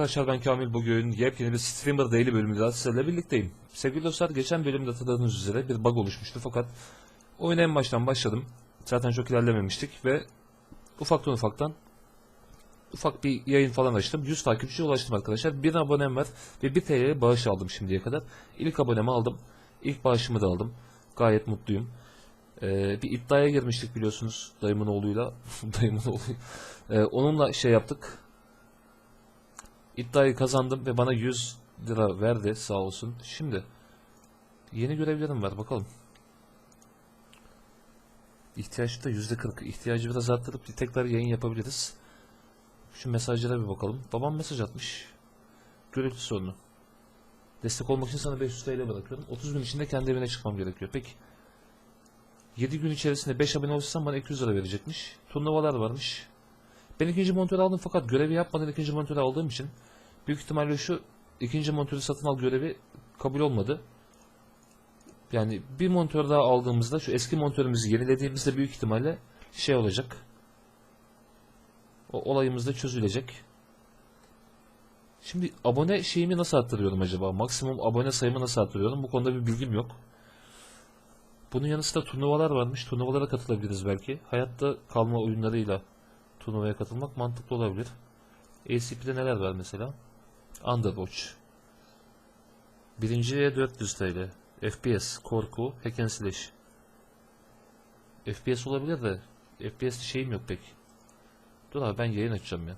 Arkadaşlar ben Kamil bugün yepyeni bir Streamer Daily bölümünde sizlerle birlikteyim. Sevgili dostlar geçen bölümde hatırladığınız üzere bir bug oluşmuştu fakat oyuna en baştan başladım. Zaten çok ilerlememiştik ve ufaktan ufaktan ufak bir yayın falan açtım. 100 takipçiye ulaştım arkadaşlar. Bir abonem var ve 1 TL'ye bağış aldım şimdiye kadar. İlk abonemi aldım. İlk bağışımı da aldım. Gayet mutluyum. Ee, bir iddiaya girmiştik biliyorsunuz dayımın oğluyla. dayımın oğlu. Ee, onunla şey yaptık. İddiayı kazandım ve bana 100 lira verdi sağ olsun. Şimdi yeni görevlerim var bakalım. İhtiyaç da %40. İhtiyacı biraz arttırıp tekrar yayın yapabiliriz. Şu mesajlara bir bakalım. Babam mesaj atmış. Gürültü sorunu. Destek olmak için sana 500 TL bırakıyorum. 30 gün içinde kendi evine çıkmam gerekiyor. Peki. 7 gün içerisinde 5 abone olursan bana 200 lira verecekmiş. Turnuvalar varmış. Ben ikinci monitörü aldım fakat görevi yapmadan ikinci monitörü aldığım için büyük ihtimalle şu ikinci monitörü satın al görevi kabul olmadı. Yani bir monitör daha aldığımızda şu eski monitörümüzü yenilediğimizde büyük ihtimalle şey olacak. O olayımız da çözülecek. Şimdi abone şeyimi nasıl arttırıyorum acaba? Maksimum abone sayımı nasıl arttırıyorum? Bu konuda bir bilgim yok. Bunun yanı sıra turnuvalar varmış. Turnuvalara katılabiliriz belki. Hayatta kalma oyunlarıyla turnuvaya katılmak mantıklı olabilir. ACP'de neler var mesela? Underwatch. Birinciye 400 TL. FPS, korku, hack. FPS olabilir de FPS şeyim yok pek. Dur abi ben yayın açacağım ya.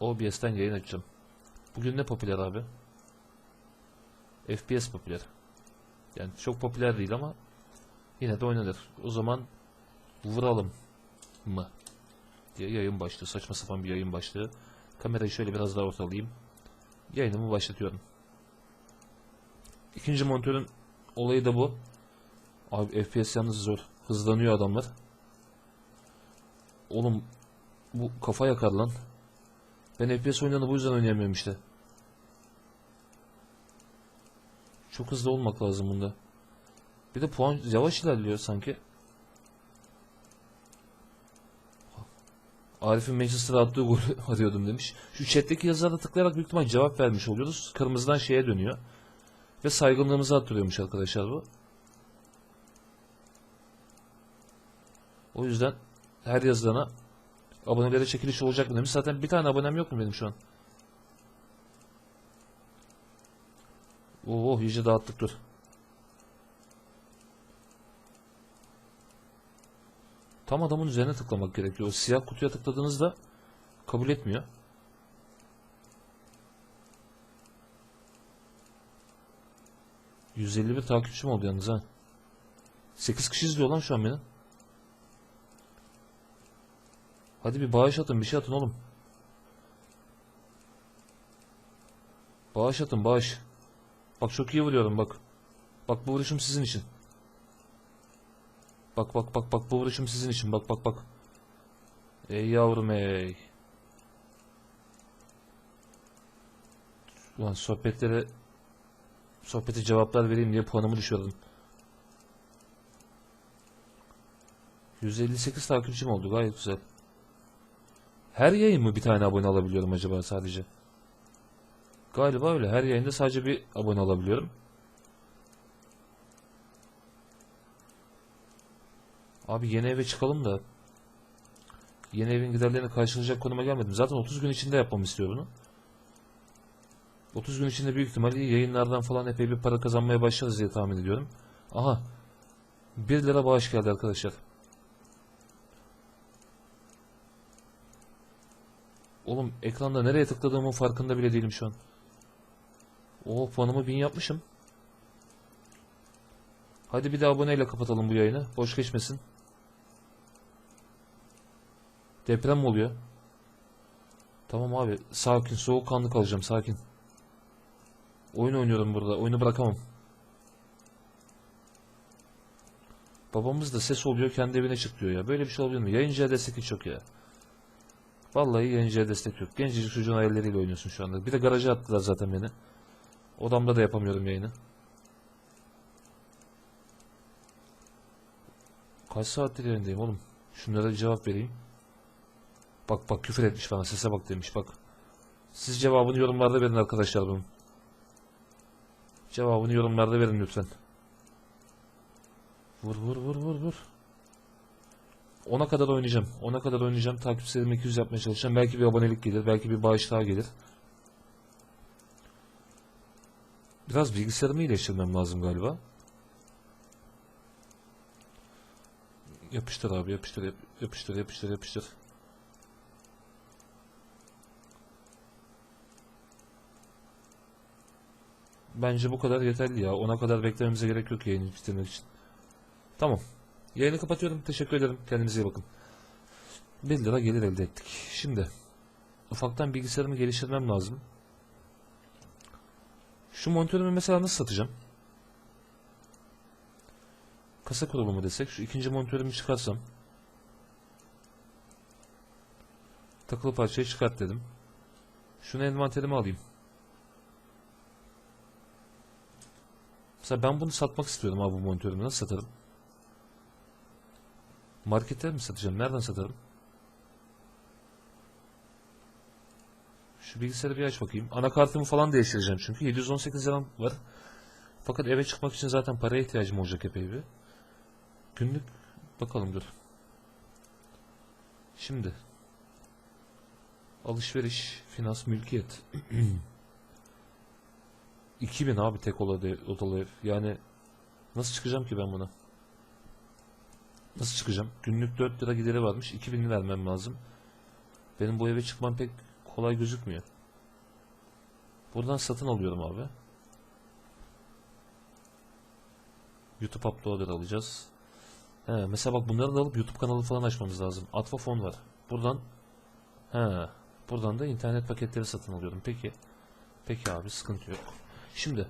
OBS'ten yayın açacağım. Bugün ne popüler abi? FPS popüler. Yani çok popüler değil ama yine de oynanır. O zaman vuralım mı? diye yayın başlığı. Saçma sapan bir yayın başlığı. Kamerayı şöyle biraz daha ortalayayım. Yayınımı başlatıyorum. İkinci monitörün olayı da bu. Abi FPS yalnız zor. Hızlanıyor adamlar. Oğlum bu kafa yakar lan. Ben FPS oyunlarını bu yüzden oynayamıyorum işte. Çok hızlı olmak lazım bunda. Bir de puan yavaş ilerliyor sanki. Arif'in Manchester'a attığı golü arıyordum demiş. Şu chat'teki yazılara tıklayarak büyük ihtimal cevap vermiş oluyoruz. Kırmızıdan şeye dönüyor. Ve saygınlığımızı arttırıyormuş arkadaşlar bu. O yüzden her yazılana abonelere çekiliş olacak mı demiş. Zaten bir tane abonem yok mu benim şu an? Oo iyice dağıttık dur. Tam adamın üzerine tıklamak gerekiyor. O siyah kutuya tıkladığınızda kabul etmiyor. ...151 takipçim oldu yalnız ha. 8 kişi izliyor lan şu an beni. Hadi bir bağış atın bir şey atın oğlum. Bağış atın bağış. Bak çok iyi vuruyorum bak. Bak bu vuruşum sizin için. Bak bak bak bak bu vuruşum sizin için bak bak bak. Ey yavrum ey. Ulan sohbetlere sohbete cevaplar vereyim diye puanımı düşürdüm. 158 takipçim oldu gayet güzel. Her yayın mı bir tane abone alabiliyorum acaba sadece? Galiba öyle. Her yayında sadece bir abone alabiliyorum. Abi yeni eve çıkalım da yeni evin giderlerini karşılayacak konuma gelmedim. Zaten 30 gün içinde yapmamı istiyor bunu. 30 gün içinde büyük ihtimalle yayınlardan falan epey bir para kazanmaya başlarız diye tahmin ediyorum. Aha. 1 lira bağış geldi arkadaşlar. Oğlum ekranda nereye tıkladığımın farkında bile değilim şu an. Oo puanımı 1000 yapmışım. Hadi bir de aboneyle kapatalım bu yayını. Boş geçmesin. Deprem oluyor? Tamam abi. Sakin. Soğukkanlı kalacağım. Sakin. Oyun oynuyorum burada. Oyunu bırakamam. Babamız da ses oluyor kendi evine çık diyor ya. Böyle bir şey olabilir mi? Yayıncıya destek hiç yok ya. Vallahi yayıncıya destek yok. Gencecik çocuğun hayalleriyle oynuyorsun şu anda. Bir de garaja attılar zaten beni. Odamda da yapamıyorum yayını. Kaç saattir yayındayım oğlum? Şunlara cevap vereyim. Bak bak küfür etmiş bana sese bak demiş bak. Siz cevabını yorumlarda verin arkadaşlar bunun. Cevabını yorumlarda verin lütfen. Vur vur vur vur vur. Ona kadar oynayacağım. Ona kadar oynayacağım. Takipçilerimi 200 yapmaya çalışacağım. Belki bir abonelik gelir. Belki bir bağış daha gelir. Biraz bilgisayarımı iyileştirmem lazım galiba. Yapıştır abi yapıştır yap- yapıştır yapıştır yapıştır. Bence bu kadar yeterli ya. Ona kadar beklememize gerek yok yayını bitirmek için. Tamam. Yayını kapatıyorum. Teşekkür ederim. Kendinize iyi bakın. 1 lira gelir elde ettik. Şimdi ufaktan bilgisayarımı geliştirmem lazım. Şu monitörümü mesela nasıl satacağım? Kasa kurulumu desek. Şu ikinci monitörümü çıkarsam. Takılı parçayı çıkart dedim. Şunu envanterime alayım. Mesela ben bunu satmak istiyorum abi bu monitörümü. Nasıl satarım? Markette mi satacağım? Nereden satarım? Şu bilgisayarı bir aç bakayım. Anakartımı falan değiştireceğim çünkü 718 liram var. Fakat eve çıkmak için zaten paraya ihtiyacım olacak epey bir. Günlük bakalım dur. Şimdi alışveriş, finans, mülkiyet. 2000 abi tek odalı, ev. Yani nasıl çıkacağım ki ben buna? Nasıl çıkacağım? Günlük 4 lira gideri varmış. 2000 vermem lazım. Benim bu eve çıkmam pek kolay gözükmüyor. Buradan satın alıyorum abi. YouTube uploader alacağız. He, mesela bak bunları da alıp YouTube kanalı falan açmamız lazım. Atva fon var. Buradan he, buradan da internet paketleri satın alıyorum. Peki. Peki abi sıkıntı yok. Şimdi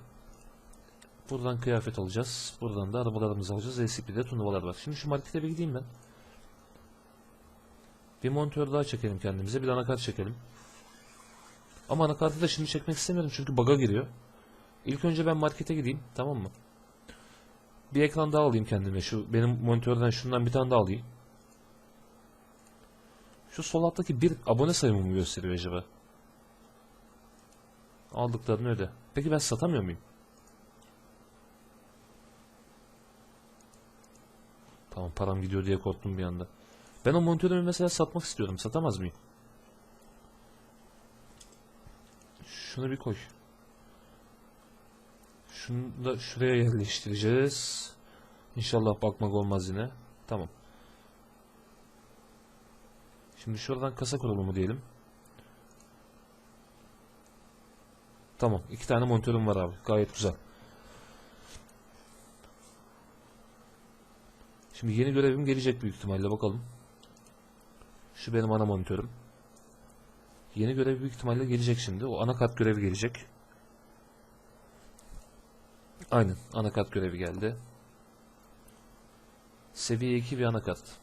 buradan kıyafet alacağız. Buradan da arabalarımızı alacağız. SCP'de turnuvalar var. Şimdi şu markete bir gideyim ben. Bir monitör daha çekelim kendimize. Bir anakart çekelim. Ama anakartı da şimdi çekmek istemiyorum çünkü bug'a giriyor. İlk önce ben markete gideyim. Tamam mı? Bir ekran daha alayım kendime. Şu benim monitörden şundan bir tane daha alayım. Şu sol alttaki bir abone sayımı mı gösteriyor acaba? Aldıklarını öde. Peki ben satamıyor muyum? Tamam param gidiyor diye korktum bir anda. Ben o monitörümü mesela satmak istiyorum. Satamaz mıyım? Şunu bir koy. Şunu da şuraya yerleştireceğiz. İnşallah bakmak olmaz yine. Tamam. Şimdi şuradan kasa kurulumu diyelim. Tamam. iki tane monitörüm var abi. Gayet güzel. Şimdi yeni görevim gelecek büyük ihtimalle bakalım. Şu benim ana monitörüm. Yeni görev büyük ihtimalle gelecek şimdi. O anakart görevi gelecek. Aynen. Anakart görevi geldi. Seviye 2 bir anakart.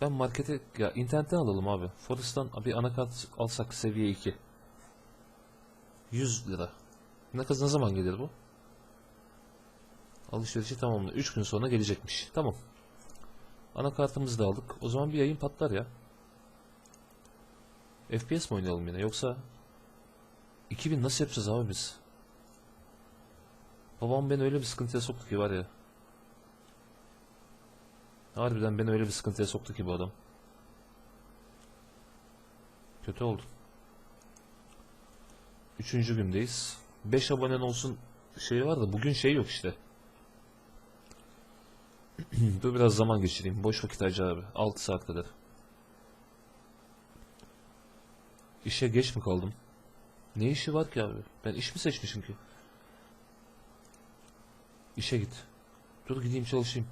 Ben markete ya internetten alalım abi. Forest'tan bir anakart alsak seviye 2. 100 lira. Ne kadar ne zaman gelir bu? Alışverişi tamamla. 3 gün sonra gelecekmiş. Tamam. Anakartımızı da aldık. O zaman bir yayın patlar ya. FPS mi oynayalım yine yoksa 2000 nasıl yapacağız abi biz? Babam beni öyle bir sıkıntıya soktu ki var ya. Harbiden beni öyle bir sıkıntıya soktu ki bu adam. Kötü oldu. Üçüncü gündeyiz. 5 abonen olsun şey var da bugün şey yok işte. Dur biraz zaman geçireyim. Boş vakit harca abi. 6 saat kadar. İşe geç mi kaldım? Ne işi var ki abi? Ben iş mi seçmişim ki? İşe git. Dur gideyim çalışayım.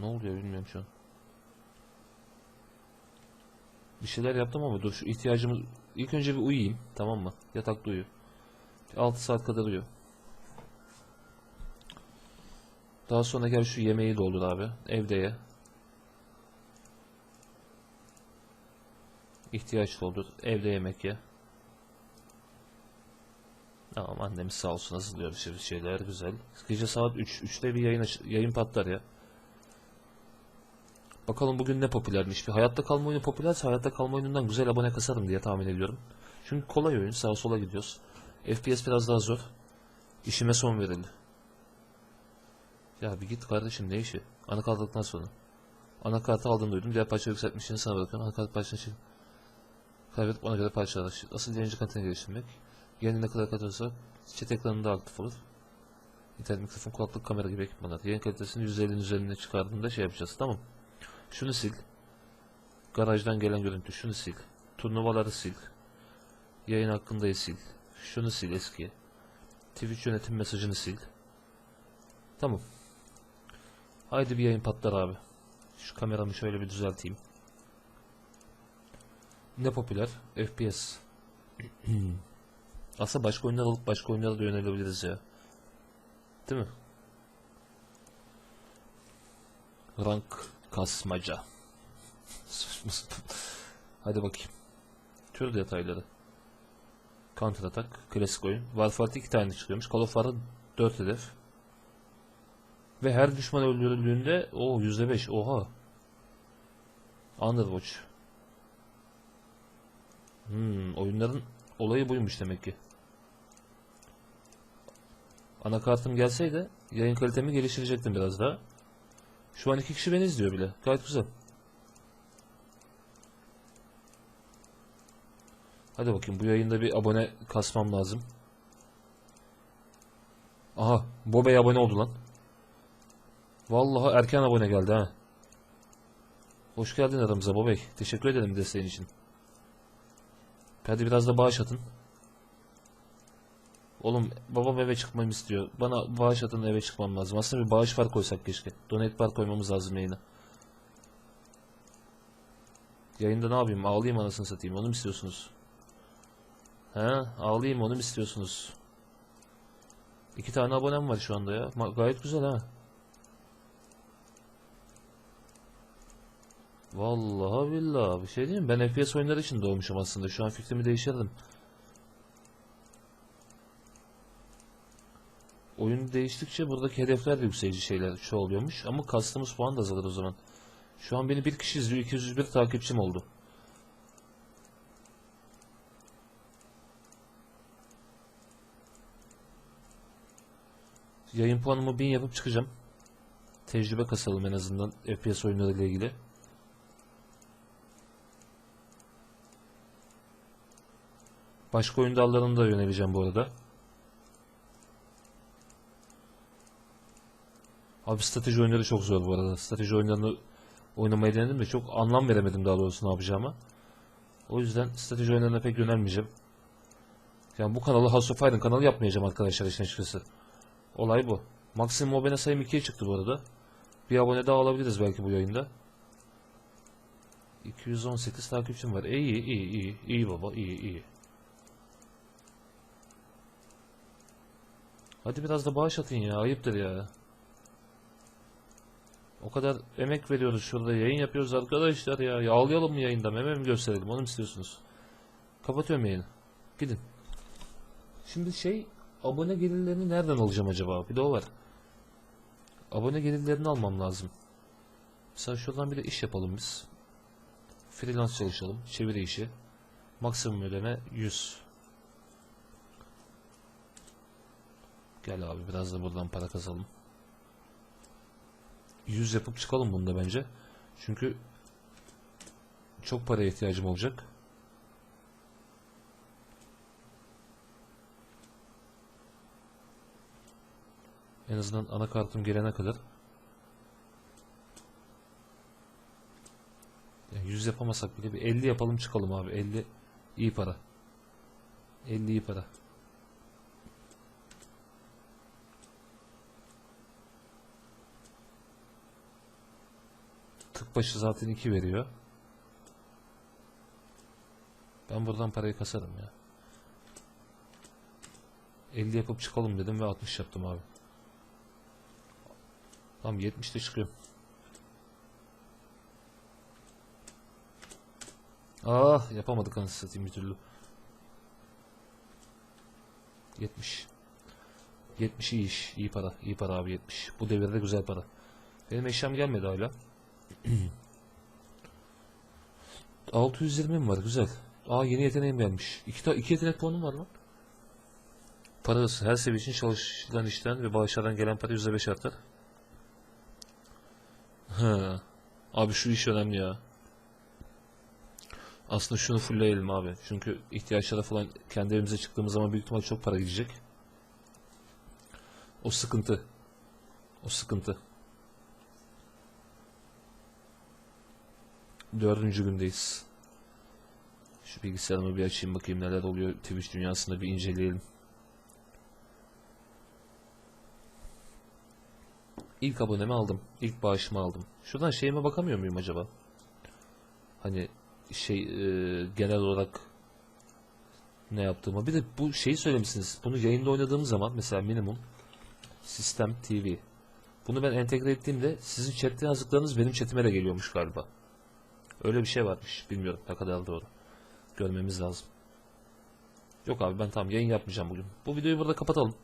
Ne oluyor bilmiyorum şu an. Bir şeyler yaptım ama dur şu ihtiyacımı... İlk önce bir uyuyayım tamam mı? Yatakta uyu. 6 saat kadar uyu. Daha sonra gel şu yemeği doldur abi. Evde ye. İhtiyaç doldur. Evde yemek ye. Tamam annemiz sağ olsun hazırlıyor bir sürü şeyler güzel. Gece saat 3. 3'te bir yayın, yayın patlar ya. Bakalım bugün ne popülermiş. Bir hayatta kalma oyunu popülerse hayatta kalma oyunundan güzel abone kasarım diye tahmin ediyorum. Çünkü kolay oyun. Sağa sola gidiyoruz. FPS biraz daha zor. İşime son verildi. Ya bir git kardeşim ne işi? Anakart aldıktan sonra. Anakartı aldığını duydum. Diğer parça yükseltmişini sana bırakıyorum. Anakart parçası kaybedip ona göre parçalar. Asıl yayıncı kaliteni geliştirmek. Yeni ne kadar katılırsa chat ekranında aktif olur. İnternet mikrofon, kulaklık, kamera gibi ekipmanlar. Yayın kalitesini %50'nin üzerine çıkardığında şey yapacağız. Tamam. Şunu sil. Garajdan gelen görüntü. Şunu sil. Turnuvaları sil. Yayın hakkında sil. Şunu sil eski. Twitch yönetim mesajını sil. Tamam. Haydi bir yayın patlar abi. Şu kameramı şöyle bir düzelteyim. Ne popüler? FPS. Aslında başka oyunlar alıp başka oyunlara da yönelebiliriz ya. Değil mi? Rank kasmaca. Hadi bakayım. Tür detayları. Counter Attack, klasik oyun. Warfare'da iki tane çıkıyormuş. Call of Duty'da 4 hedef. Ve her düşman öldürüldüğünde o %5 oha. Underwatch. Hmm, oyunların olayı buymuş demek ki. Anakartım gelseydi yayın kalitemi geliştirecektim biraz daha. Şu an iki kişi beni izliyor bile. Gayet güzel. Hadi bakayım bu yayında bir abone kasmam lazım. Aha, Bobey abone oldu lan. Vallahi erken abone geldi ha. Hoş geldin aramıza Bobey. Teşekkür ederim desteğin için. Hadi biraz da bağış atın. Oğlum babam eve çıkmamı istiyor. Bana bağış atın eve çıkmam lazım. Aslında bir bağış var koysak keşke. Donate bar koymamız lazım yayına. Yayında ne yapayım? Ağlayayım anasını satayım. Onu mu istiyorsunuz? He? Ağlayayım onu mu istiyorsunuz? İki tane abonem var şu anda ya. Ma- gayet güzel ha. Vallahi billahi bir şey diyeyim? Ben FPS oyunları için doğmuşum aslında. Şu an fikrimi değiştirdim. Oyun değiştikçe buradaki hedefler de yükselci şeyler şu oluyormuş. Ama kastımız puan da azalır o zaman. Şu an beni bir kişi izliyor. 201 takipçim oldu. Yayın puanımı 1000 yapıp çıkacağım. Tecrübe kasalım en azından FPS oyunları ile ilgili. Başka oyun dallarına da yöneleceğim bu arada. Abi strateji oyunları çok zor bu arada. Strateji oyunlarını oynamaya denedim de çok anlam veremedim daha doğrusu ne yapacağıma. O yüzden strateji oyunlarına pek yönelmeyeceğim. Yani bu kanalı House of Iron kanalı yapmayacağım arkadaşlar işin açıkçası. Olay bu. Maksimum abone sayım 2'ye çıktı bu arada. Bir abone daha alabiliriz belki bu yayında. 218 takipçim var. E, iyi iyi iyi iyi baba iyi iyi. Hadi biraz da bağış atın ya ayıptır ya. O kadar emek veriyoruz şurada yayın yapıyoruz arkadaşlar ya. ya ağlayalım mı yayında meme mi gösterelim onu mu istiyorsunuz? Kapatıyorum yayını. Gidin. Şimdi şey abone gelirlerini nereden alacağım acaba? Bir de o var. Abone gelirlerini almam lazım. Mesela şuradan bir de iş yapalım biz. Freelance çalışalım. Çeviri işi. Maksimum ödeme 100. Gel abi biraz da buradan para kazalım. 100 yapıp çıkalım bunda bence. Çünkü çok paraya ihtiyacım olacak. En azından anakartım gelene kadar. Yani 100 yapamasak bile bir 50 yapalım çıkalım abi. 50 iyi para. 50 iyi para. Tık başı zaten 2 veriyor. Ben buradan parayı kasarım ya. 50 yapıp çıkalım dedim ve 60 yaptım abi. Tamam 70'te çıkıyorum. Ah yapamadık anasını satayım bir türlü. 70. 70 iyi iş. iyi para. iyi para abi 70. Bu devirde güzel para. Benim eşyam gelmedi hala. 620 mi var? Güzel. Aa yeni yeteneğim gelmiş. İki, iki yetenek puanım var lan. Parası her seviye için çalışılan işten ve bağışlardan gelen para %5 artar. Ha. Abi şu iş önemli ya. Aslında şunu fullleyelim abi. Çünkü ihtiyaçlara falan kendi evimize çıktığımız zaman büyük ihtimal çok para gidecek. O sıkıntı. O sıkıntı. Dördüncü gündeyiz. Şu bilgisayarımı bir açayım bakayım neler oluyor Twitch dünyasında bir inceleyelim. İlk abonemi aldım. İlk bağışımı aldım. Şuradan şeyime bakamıyor muyum acaba? Hani şey e, genel olarak ne yaptığıma. Bir de bu şeyi söylemişsiniz. Bunu yayında oynadığım zaman mesela minimum sistem TV. Bunu ben entegre ettiğimde sizin chatte yazdıklarınız benim chatime de geliyormuş galiba. Öyle bir şey varmış. Bilmiyorum ne kadar doğru. Görmemiz lazım. Yok abi ben tamam yayın yapmayacağım bugün. Bu videoyu burada kapatalım.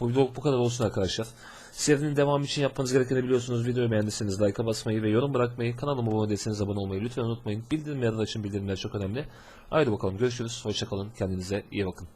Bu video bu kadar olsun arkadaşlar. Serinin devamı için yapmanız gerekeni biliyorsunuz. Videoyu beğendiyseniz like'a basmayı ve yorum bırakmayı, kanalıma abone değilseniz abone olmayı lütfen unutmayın. Bildirimleri açın bildirimler çok önemli. Haydi bakalım görüşürüz. Hoşçakalın. Kendinize iyi bakın.